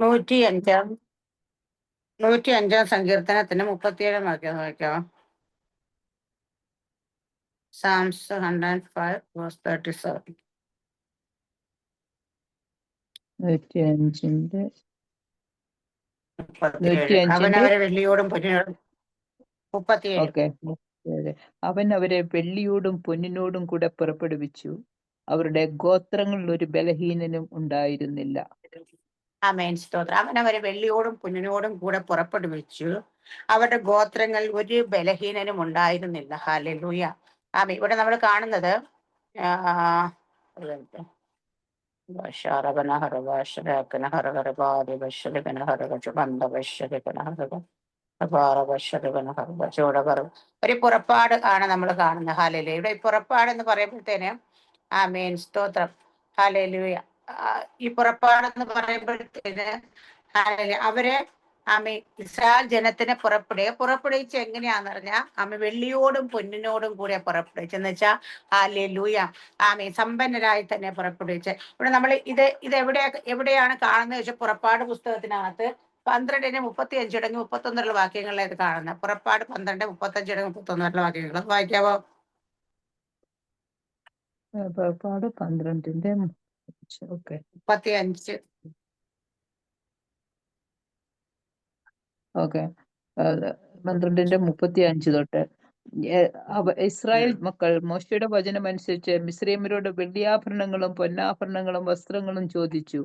നൂറ്റി അഞ്ചാം നൂറ്റി അഞ്ചാം സങ്കീർത്തനത്തിന് മുപ്പത്തിയേഴാം വാക്യം വായിക്കാം. Psalms hundred five verse thirty seven നൂറ്റി അഞ്ചിന്റെ മുപ്പത്തിയേഴ്. നൂറ്റിയഞ്ചിന്റെ- അവനവരെ വെള്ളിയോടും പൊന്നിനോടും മുപ്പത്തിയേഴ്. അവൻ അവരെ വെള്ളിയോടും പൊന്നിനോടും കൂടെ പുറപ്പെടുവിച്ചു. അവരുടെ ഗോത്രങ്ങളിൽ ഒരു ബലഹീനനും ഉണ്ടായിരുന്നില്ല. ആമേൻ. സ്തോത്രം. അവൻ അവരെ വെള്ളിയോടും കുഞ്ഞിനോടും കൂടെ പുറപ്പെടുവിച്ചു അവരുടെ ഗോത്രങ്ങൾ ഒരു ബലഹീനനും ഉണ്ടായിരുന്നില്ല. ഹാലൂയ ആമേ ഇവിടെ നമ്മൾ കാണുന്നത് ആ, ഒരു പുറപ്പാട് ആണ് നമ്മൾ കാണുന്നത്. ഹാലലു ഇവിടെ പുറപ്പാട് എന്ന് പറയുമ്പോഴത്തേന് മെയിൻ സ്തോത്രം. ഹാലലുയ ഈ പുറപ്പാടെന്ന് പറയുമ്പോഴത്തേന് അവരെ ആമേ ഇസ്രായേൽ ജനത്തിനെ പുറപ്പെടുക. പുറപ്പെടുവിച്ച് എങ്ങനെയാന്ന് പറഞ്ഞാൽ ആമി വെള്ളിയോടും പൊന്നിനോടും കൂടെ പുറപ്പെടുവിച്ചെന്ന് വെച്ചാൽ ഹാലെ ലൂയ ആമേ സമ്പന്നരായി തന്നെ പുറപ്പെടുവിച്ച്. ഇവിടെ നമ്മൾ ഇത് ഇത് എവിടെ എവിടെയാണ് കാണുന്നത്? വെച്ചാൽ പുറപ്പാട് പുസ്തകത്തിനകത്ത് പന്ത്രണ്ടിന് മുപ്പത്തി അഞ്ച് തുടങ്ങി മുപ്പത്തി ഒന്നുള്ള വാക്യങ്ങളിലാണ് ഇത് കാണുന്നത്. പുറപ്പാട് പന്ത്രണ്ട് മുപ്പത്തി അഞ്ച് തുടങ്ങി മുപ്പത്തി ഒന്നുള്ള വാക്യങ്ങൾ. വായിക്കാവോ? പുറപ്പാട് പന്ത്രണ്ടിന്റെ ഓക്കെ മുപ്പത്തി അഞ്ച് ഓക്കെ പന്ത്രണ്ടിന്റെ മുപ്പത്തി അഞ്ച് തൊട്ട് ഇസ്രായേൽ മക്കൾ മോശയുടെ വചനം അനുസരിച്ച് മിസ്രൈമരോട് വെള്ളിയാഭരണങ്ങളും പൊന്നാഭരണങ്ങളും വസ്ത്രങ്ങളും ചോദിച്ചു.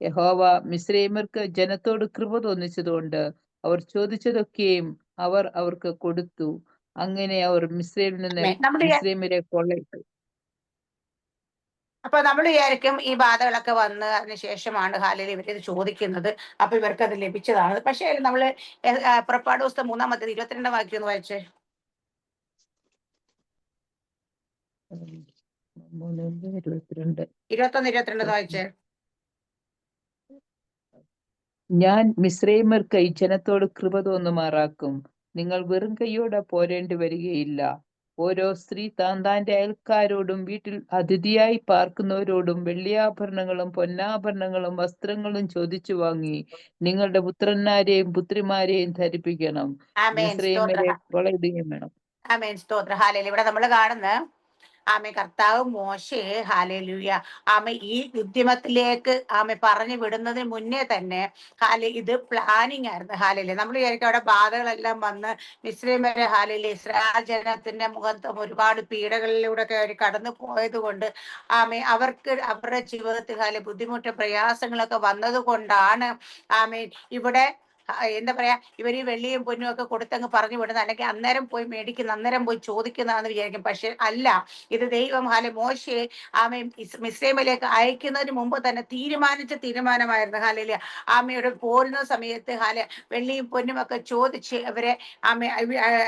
യഹോവ മിസ്രൈമർക്ക് ജനത്തോട് കൃപ തോന്നിച്ചതുകൊണ്ട് അവർ ചോദിച്ചതൊക്കെയും അവർ അവർക്ക് കൊടുത്തു. അങ്ങനെ അവർ മിസ്രൈമിൽ നിന്ന് മിസ്രൈമിലെ കൊള്ളയിട്ടു. അപ്പൊ നമ്മൾ വിചാരിക്കും ഈ ബാധകളൊക്കെ വന്ന് അതിന് ശേഷമാണ് ഹാലിൽ ഇവരിത് ചോദിക്കുന്നത്. അപ്പൊ ഇവർക്ക് അത് ലഭിച്ചതാണ്. പക്ഷേ നമ്മൾ പുറപ്പാട് ദിവസം മൂന്നാമത്തെ ഇരുപത്തിരണ്ടാം വാക്യം ഒന്ന് വായിച്ചേ. ഇരുപത്തൊന്ന് ഇരുപത്തിരണ്ട് വായിച്ചേ. ഞാൻ മിശ്രൈമർക്ക് ജനത്തോട് കൃപ തോന്നുമാറാക്കും. നിങ്ങൾ വെറും കൈയോടെ പോരേണ്ടി വരികയില്ല. ഓരോ സ്ത്രീ താൻ താന്റെ അയൽക്കാരോടും വീട്ടിൽ അതിഥിയായി പാർക്കുന്നവരോടും വെള്ളിയാഭരണങ്ങളും പൊന്നാഭരണങ്ങളും വസ്ത്രങ്ങളും ചോദിച്ചു വാങ്ങി നിങ്ങളുടെ പുത്രന്മാരെയും പുത്രിമാരെയും ധരിപ്പിക്കണം. സ്തോത്ര. വേണം. ഇവിടെ നമ്മൾ കാണുന്ന ആമെ കർത്താവ് മോശയെ ഹാലലൂയ ആമ ഈ ഉദ്യമത്തിലേക്ക് ആമ പറഞ്ഞു വിടുന്നതിന് മുന്നേ തന്നെ ഹാല ഇത് പ്ലാനിങ് ആയിരുന്നു. ഹാലയിൽ നമ്മൾ വിചാരിക്കും അവിടെ ബാധകളെല്ലാം വന്ന് മിശ്രീം വരെ ഹാലയിൽ ഇസ്രായേൽ ജനത്തിന്റെ മുഖത്തും ഒരുപാട് പീഡകളിലൂടെ ഒക്കെ അവർ കടന്നു പോയത് കൊണ്ട് ആമെ അവർക്ക് അവരുടെ ജീവിതത്തിൽ ഹാല ബുദ്ധിമുട്ട് പ്രയാസങ്ങളൊക്കെ വന്നത് കൊണ്ടാണ് ആമേൻ ഇവിടെ എന്താ പറയാ ഇവർ വെള്ളിയും പൊന്നും ഒക്കെ കൊടുത്തങ്ങ് പറഞ്ഞു വിടുന്ന അല്ലെങ്കിൽ അന്നേരം പോയി മേടിക്കുന്ന അന്നേരം പോയി ചോദിക്കുന്നതാന്ന് വിചാരിക്കും. പക്ഷെ അല്ല ഇത് ദൈവം ഹാലെ മോശയെ ആമയും മിസ്രൈമിലേക്ക് അയക്കുന്നതിന് മുമ്പ് തന്നെ തീരുമാനിച്ച തീരുമാനമായിരുന്നു. ഹാലയിൽ ആമയുടെ പോരുന്ന സമയത്ത് ഹാല വെള്ളിയും പൊന്നും ഒക്കെ ചോദിച്ച് അവരെ ആമ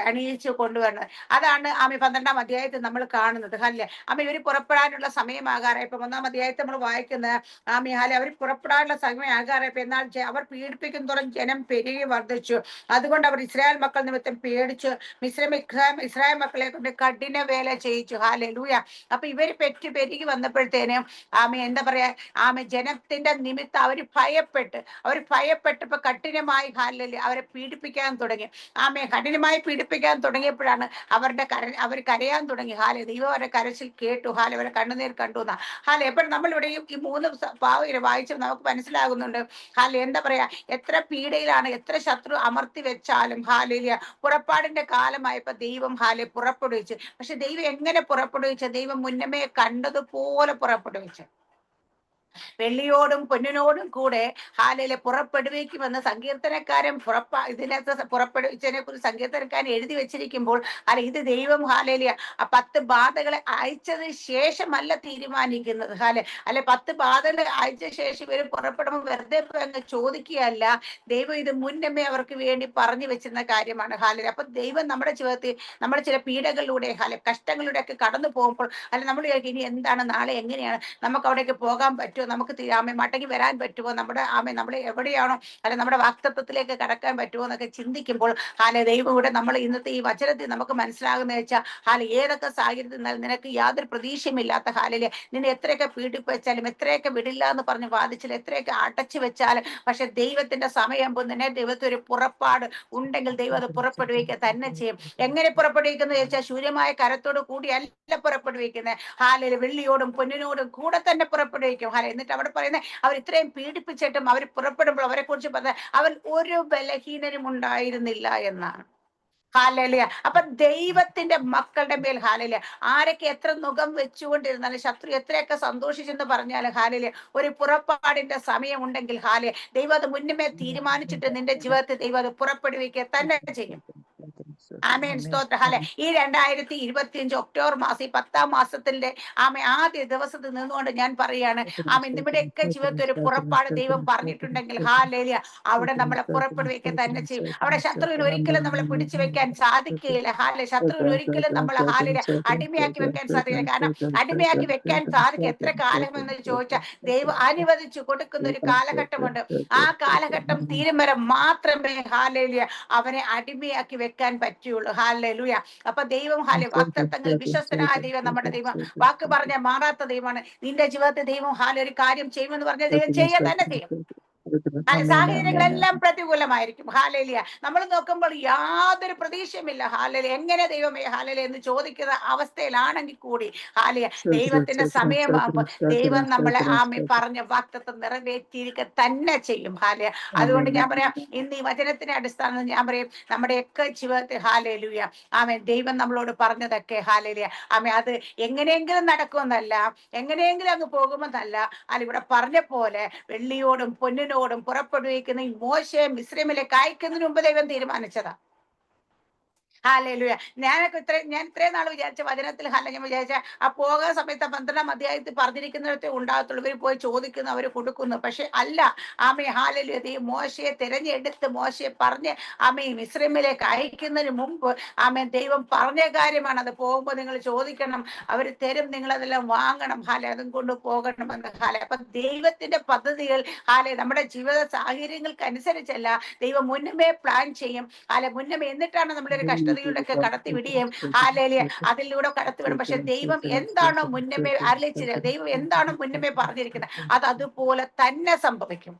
അണിയിച്ച് കൊണ്ടുവരുന്നത്. അതാണ് ആമ പന്ത്രണ്ടാം അധ്യായത്തിൽ നമ്മൾ കാണുന്നത്. ഹാലെ ആമ ഇവർ പുറപ്പെടാനുള്ള സമയമാകാറായി. ഇപ്പൊ ഒന്നാം അധ്യായത്തിൽ നമ്മൾ വായിക്കുന്നത് ആമി ഹാലെ അവർ പുറപ്പെടാനുള്ള സമയമാകാറായി. എന്നാൽ അവർ പീഡിപ്പിക്കുന്നതോളം ജനം പെരുകി വർദ്ധിച്ചു. അതുകൊണ്ട് അവർ ഇസ്രായേൽ മക്കൾ നിമിത്തം പേടിച്ചു മിശ്രം ഇസ്രായേൽ മക്കളെ കൊണ്ട് കഠിന വേല ചെയ്യിച്ചു. ഹാലെ ലൂയ അപ്പൊ ഇവർ പെറ്റ് പെരുകി വന്നപ്പോഴത്തേനും ആമ എന്താ പറയാ ആമ ജനത്തിന്റെ നിമിത്തം അവർ ഭയപ്പെട്ട് അവർ ഭയപ്പെട്ടപ്പോ കഠിനമായി ഹാലല് അവരെ പീഡിപ്പിക്കാൻ തുടങ്ങി. ആമെ കഠിനമായി പീഡിപ്പിക്കാൻ തുടങ്ങിയപ്പോഴാണ് അവരുടെ കര അവർ കരയാൻ തുടങ്ങി. ഹാലെ ദൈവം അവരുടെ കരച്ചിൽ കേട്ടു. ഹാലെ അവരെ കണ്ണുനീർ കണ്ടു എന്നാ. ഹാലെ എപ്പോഴും നമ്മളിവിടെ ഈ- മൂന്ന് ഭാവം വായിച്ചു നമുക്ക് മനസ്സിലാകുന്നുണ്ട്. ഹാലെ എന്താ പറയാ എത്ര പീഡയിലാണ് എത്ര ശത്രു അമർത്തി വെച്ചാലും ഹാലേലിയ. പുറപ്പാടിന്റെ കാലമായപ്പോ ദൈവം ഹാലെ പുറപ്പെടുവിച്ചു. പക്ഷെ ദൈവം എങ്ങനെ പുറപ്പെടുവിച്ച? ദൈവം മുന്നമേ കണ്ടതുപോലെ പുറപ്പെടുവിച്ചു. വെള്ളിയോടും പൊന്നിനോടും കൂടെ ഹാലയിലെ പുറപ്പെടുവിക്കുമെന്ന് സങ്കീർത്തനക്കാരൻ പുറപ്പ പുറപ്പെടുവിച്ചതിനെ കുറിച്ച് സങ്കീർത്തനക്കാരൻ എഴുതി വെച്ചിരിക്കുമ്പോൾ അല്ല ഇത് ദൈവം ഹാലയിലെ ആ പത്ത് ബാധകളെ അയച്ചതിന് ശേഷമല്ല തീരുമാനിക്കുന്നത്. ഹാലെ അല്ലെ പത്ത് ബാധകൾ അയച്ച ശേഷം ഇവർ പുറപ്പെടുമ്പോൾ വെറുതെ അങ്ങ് ചോദിക്കുകയല്ല ദൈവം ഇത് മുന്നമേ അവർക്ക് വേണ്ടി പറഞ്ഞു വെച്ചിരുന്ന കാര്യമാണ്. ഹാലയിൽ അപ്പൊ ദൈവം നമ്മുടെ ജീവിതത്തിൽ നമ്മുടെ ചില പീഡകളിലൂടെ ഹാലെ കഷ്ടങ്ങളിലൂടെ ഒക്കെ കടന്നു പോകുമ്പോൾ അല്ല നമ്മൾ ഇനി എന്താണ് നാളെ എങ്ങനെയാണ് നമുക്ക് അവിടേക്ക് പോകാൻ പറ്റും നമുക്ക് തി- ആമേ മടങ്ങി വരാൻ പറ്റുമോ? നമ്മുടെ ആമേ നമ്മൾ എവിടെയാണോ അല്ലെ നമ്മുടെ വാക്തത്വത്തിലേക്ക് കടക്കാൻ പറ്റുമോ എന്നൊക്കെ ചിന്തിക്കുമ്പോൾ ഹാലെ ദൈവം ഇവിടെ നമ്മൾ ഇന്നത്തെ ഈ വചനത്തിൽ നമുക്ക് മനസ്സിലാകുന്ന വെച്ചാൽ ഹാലെ ഏതൊക്കെ സാഹചര്യത്തിൽ നിന്നാലും നിനക്ക് യാതൊരു പ്രതീക്ഷയുമില്ലാത്ത ഹാലിലെ നിന്നെ എത്രയൊക്കെ പീഡിപ്പിച്ചാലും എത്രയൊക്കെ വിടില്ല എന്ന് പറഞ്ഞ് വാദിച്ചാലും എത്രയൊക്കെ അടച്ചു വെച്ചാലും പക്ഷെ ദൈവത്തിന്റെ സമയം നിന്നെ ദൈവത്തിൽ ഒരു പുറപ്പാട് ഉണ്ടെങ്കിൽ ദൈവം അത് പുറപ്പെടുവിക്കുക തന്നെ ചെയ്യും. എങ്ങനെ പുറപ്പെടുവിക്കുന്നത് ചോദിച്ചാൽ ശൂര്യമായ കരത്തോട് കൂടിയല്ല പുറപ്പെടുവിക്കുന്നത്. ഹാലയിൽ വെള്ളിയോടും പൊന്നിനോടും കൂടെ തന്നെ പുറപ്പെടുവിക്കും. ഹാല എന്നിട്ട് അവിടെ പറയുന്നത് അവർ ഇത്രയും പീഡിപ്പിച്ചിട്ടും അവർ പുറപ്പെടുമ്പോൾ അവരെ കുറിച്ച് പറഞ്ഞ അവൻ ഒരു ബലഹീനരും ഉണ്ടായിരുന്നില്ല എന്നാണ്. ഹാലലിയ. അപ്പൊ ദൈവത്തിന്റെ മക്കളുടെ മേൽ ഹാലലിയ. ആരൊക്കെ എത്ര മുഖം വെച്ചുകൊണ്ടിരുന്നാലും ശത്രു എത്രയൊക്കെ സന്തോഷിച്ചെന്ന് പറഞ്ഞാലും ഹാലലിയ ഒരു പുറപ്പാടിന്റെ സമയമുണ്ടെങ്കിൽ ഹാലിയ ദൈവം അത് മുന്നമേ തീരുമാനിച്ചിട്ട് നിന്റെ ജീവിതത്തിൽ ദൈവം അത് പുറപ്പെടുവിക്കുക തന്നെ ചെയ്യും. ആമേൻ സ്തോത്ര. ഹാലെ ഈ രണ്ടായിരത്തി ഇരുപത്തി അഞ്ച് ഒക്ടോബർ മാസം ഈ പത്താം മാസത്തിന്റെ ആമ ആദ്യ ദിവസത്തിൽ നിന്നുകൊണ്ട് ഞാൻ പറയാണ് ആമ നിങ്ങളുടെയൊക്കെ ജീവിതത്തിൽ ഒരു പുറപ്പാട് ദൈവം പറഞ്ഞിട്ടുണ്ടെങ്കിൽ ഹാലേലിയ അവിടെ നമ്മളെ പുറപ്പെടുവിക്കുക തന്നെ ചെയ്യും. അവിടെ ശത്രുവിന് ഒരിക്കലും നമ്മളെ പിടിച്ചു വെക്കാൻ സാധിക്കുകയില്ല. ഹാല ശത്രുവിന് ഒരിക്കലും നമ്മളെ ഹാലിനെ അടിമയാക്കി വെക്കാൻ സാധിക്കില്ല. കാരണം അടിമയാക്കി വെക്കാൻ സാധിക്കും എത്ര കാലം എന്ന് ചോദിച്ചാൽ ദൈവം അനുവദിച്ചു കൊടുക്കുന്ന ഒരു കാലഘട്ടമുണ്ട്. ആ കാലഘട്ടം തീരും വരെ മാത്രമേ ഹാലേലിയ അവനെ അടിമയാക്കി വെക്കാൻ പറ്റുള്ളൂ ഹാലേലുയ അപ്പൊ ദൈവം ഹാലെ വാക്തത്വങ്ങൾ വിശ്വസ്തനായ ദൈവം നമ്മുടെ ദൈവം വാക്ക് പറഞ്ഞ മാറാത്ത ദൈവമാണ്. നിന്റെ ജീവിതത്തെ ദൈവം ഹാലെ ഒരു കാര്യം ചെയ്യുമെന്ന് പറഞ്ഞ ദൈവം ചെയ്യാൻ തന്നെ ചെയ്യും. ഹാലെ സാഹചര്യങ്ങളെല്ലാം പ്രതികൂലമായിരിക്കും. ഹാലലിയ. നമ്മൾ നോക്കുമ്പോൾ യാതൊരു പ്രതീക്ഷയുമില്ല. ഹാലലി എങ്ങനെ ദൈവമേ ഹാലലി എന്ന് ചോദിക്കുന്ന അവസ്ഥയിലാണെങ്കിൽ കൂടി ഹാലിയ ദൈവത്തിന്റെ സമയമാകുമ്പോൾ ദൈവം നമ്മളെ ആമി പറഞ്ഞ വാക്തത്വം നിറവേറ്റിയിരിക്കുക തന്നെ ചെയ്യും. ഹാലിയ അതുകൊണ്ട് ഞാൻ പറയാം ഇന്ന് ഈ വചനത്തിന്റെ അടിസ്ഥാനത്തിൽ ഞാൻ പറയും നമ്മുടെയൊക്കെ ജീവിതത്തിൽ ഹാലലിയ. ആമേ ദൈവം നമ്മളോട് പറഞ്ഞതൊക്കെ ഹാലലിയ. ആമേ അത് എങ്ങനെയെങ്കിലും നടക്കുമെന്നല്ല എങ്ങനെയെങ്കിലും അങ്ങ് പോകുമെന്നല്ല. അല്ല ഇവിടെ പറഞ്ഞ പോലെ വെള്ളിയോടും പൊന്നിനോടും പുറപ്പെടുവിക്കുന്ന ഈ മോശയെ മിശ്രമിലേക്ക് അയക്കുന്നതിന് മുമ്പ് ദൈവം തീരുമാനിച്ചതാ. ഹാലേലുയ. ഞാനൊക്കെ ഇത്ര ഞാൻ ഇത്രയും നാൾ വിചാരിച്ച വചനത്തിൽ ഹല ഞാൻ വിചാരിച്ച ആ പോകുന്ന സമയത്ത് പന്ത്രണ്ടാം അധ്യായത്തിൽ പറഞ്ഞിരിക്കുന്നിടത്തെ ഉണ്ടാകത്തുള്ളൂ. ഇവർ പോയി ചോദിക്കുന്നു അവർ കൊടുക്കുന്നു. പക്ഷെ അല്ല ആമേ ഹാലലുയ ഈ മോശയെ തിരഞ്ഞെടുത്ത് മോശയെ പറഞ്ഞ് ആമേ മിശ്രമിലേക്ക് അയക്കുന്നതിന് മുമ്പ് ആമേ ദൈവം പറഞ്ഞ കാര്യമാണ്. അത് പോകുമ്പോൾ നിങ്ങൾ ചോദിക്കണം അവർ തരും നിങ്ങൾ അതെല്ലാം വാങ്ങണം ഹാലെ അതും കൊണ്ട് പോകണമെന്ന് ഹാലെ. അപ്പൊ ദൈവത്തിന്റെ പദ്ധതികൾ ഹാലെ നമ്മുടെ ജീവിത സാഹചര്യങ്ങൾക്ക് അനുസരിച്ചല്ല ദൈവം മുന്നമേ പ്ലാൻ ചെയ്യും. ഹാലെ മുന്നമേ. എന്നിട്ടാണ് നമ്മളൊരു കഷ്ടതയിലൂടെ കടത്തി വിടുകയും ആലേലിയ അതിലൂടെ കടത്തിവിടും പക്ഷെ ദൈവം എന്താണോ മുന്നമേ അറിയിച്ചത് ദൈവം എന്താണോ മുന്നമേ പറഞ്ഞിരിക്കുന്നത്? അത് അതുപോലെ തന്നെ സംഭവിക്കും.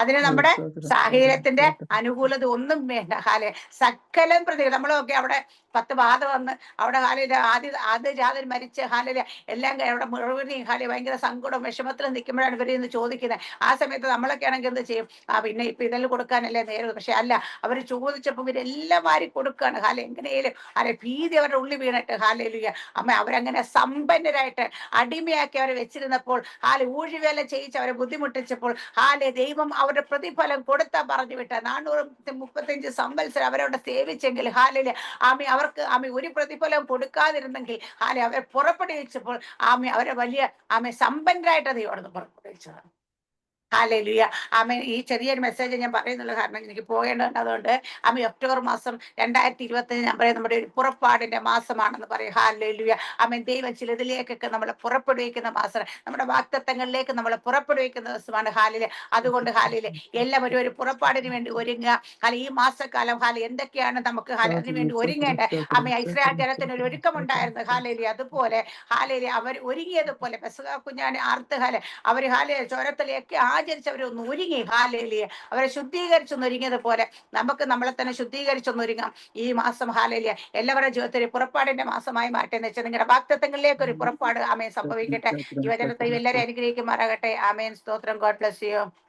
അതിന് നമ്മുടെ സാഹചര്യത്തിന്റെ അനുകൂലത ഒന്നും വേണ്ട. ഹാലെ സകലം പ്രതി നമ്മളൊക്കെ അവിടെ പത്ത് ബാധ വന്ന് അവിടെ ഹാലിൽ ആദ്യ ആദ്യ ജാതൻ മരിച്ച ഹാലിൽ എല്ലാം അവിടെ മുഴുവനെയും ഹാലി ഭയങ്കര സങ്കടം വിഷമത്തിലും നിൽക്കുമ്പോഴാണ് ഇന്ന് ചോദിക്കുന്നത്. ആ സമയത്ത് നമ്മളൊക്കെ ആണെങ്കിൽ എന്ത് ചെയ്യും? ആ പിന്നെ ഇപ്പൊ ഇതെല്ലാം കൊടുക്കാനല്ലേ നേരം പക്ഷെ അല്ല അവർ ചോദിച്ചപ്പോൾ ഇവരെല്ലാം വാരി കൊടുക്കുകയാണ് ഹാല എങ്ങനെയാലും അല്ലെ ഭീതി അവരുടെ ഉള്ളിൽ വീണിട്ട് ഹാലയിലുക അമ്മ അവരങ്ങനെ സമ്പന്നരായിട്ട് അടിമയാക്കി അവരെ വെച്ചിരുന്നപ്പോൾ ഹാലെ ഊഴിവേല ചെയ്യിച്ച് അവരെ ബുദ്ധിമുട്ടിച്ചപ്പോൾ ഹാലെ ദൈവം അവരുടെ പ്രതിഫലം കൊടുത്താ പറഞ്ഞു വിട്ട. നാനൂറ് മുപ്പത്തഞ്ച് സംവത്സരം അവരവിടെ സേവിച്ചെങ്കിൽ ഹാലിൽ ആമി അവർക്ക് ആമി ഒരു പ്രതിഫലം കൊടുക്കാതിരുന്നെങ്കിൽ ഹാലെ അവരെ പുറപ്പെടുവിച്ചപ്പോൾ ആമി അവരെ വലിയ ആമി സമ്പന്നരായിട്ട് ദൈവം പുറപ്പെടുവിച്ചതാണ്. ഹാലലുയ. ആമേൻ ഈ ചെറിയൊരു മെസ്സേജ് ഞാൻ പറയുന്നുള്ള കാരണം എനിക്ക് പോകേണ്ടതുണ്ട്. അതുകൊണ്ട് ആമ ഒക്ടോബർ മാസം രണ്ടായിരത്തി ഇരുപത്തി ഞാൻ പറയും നമ്മുടെ ഒരു പുറപ്പാടിന്റെ മാസമാണെന്ന് പറയും. ഹാലലിയ. അമ്മ ദൈവം ചിലതിലേക്കൊക്കെ നമ്മളെ പുറപ്പെടുവിക്കുന്ന മാസം. നമ്മുടെ വാക്തത്വങ്ങളിലേക്ക് നമ്മളെ പുറപ്പെടുവിക്കുന്ന ദിവസമാണ് ഹാലിൽ അതുകൊണ്ട് ഹാലിൽ എല്ലാം ഒരു ഒരു പുറപ്പാടിന് വേണ്ടി ഒരുങ്ങുക. ഹാല ഈ മാസക്കാലം ഹാല എന്തൊക്കെയാണ് നമുക്ക് ഹാല അതിന് വേണ്ടി ഒരുങ്ങേണ്ട അമ്മ ഇസ്രായേൽ ജനത്തിന് ഒരു ഒരുക്കമുണ്ടായിരുന്നു ഹാലലി അതുപോലെ ഹാലലി അവർ ഒരുങ്ങിയതുപോലെ പെസക കുഞ്ഞാനെ ആർത്ത് ഹാല അവർ ഹാലെ ചോരത്തിലേക്ക് ആചരിച്ച് അവരൊന്ന് ഒരുങ്ങി. ഹാലേലിയെ. അവരെ ശുദ്ധീകരിച്ചൊന്നൊരുങ്ങിയത് പോലെ നമുക്ക് നമ്മളെ തന്നെ ശുദ്ധീകരിച്ചൊന്നൊരുങ്ങാം. ഈ മാസം ഹാലേലിയ. എല്ലാവരുടെ ജീവിതത്തിൽ പുറപ്പാടിന്റെ മാസമായി മാറ്റേന്ന് വെച്ചാൽ നിങ്ങളുടെ വാക്തത്വങ്ങളിലേക്ക് ഒരു പുറപ്പാട് ആമേൻ സംഭവിക്കട്ടെ. യുവജനത്തെ എല്ലാവരും അനുഗ്രഹിക്കുമാറാകട്ടെ. ആമേൻ. സ്തോത്രം. God bless you.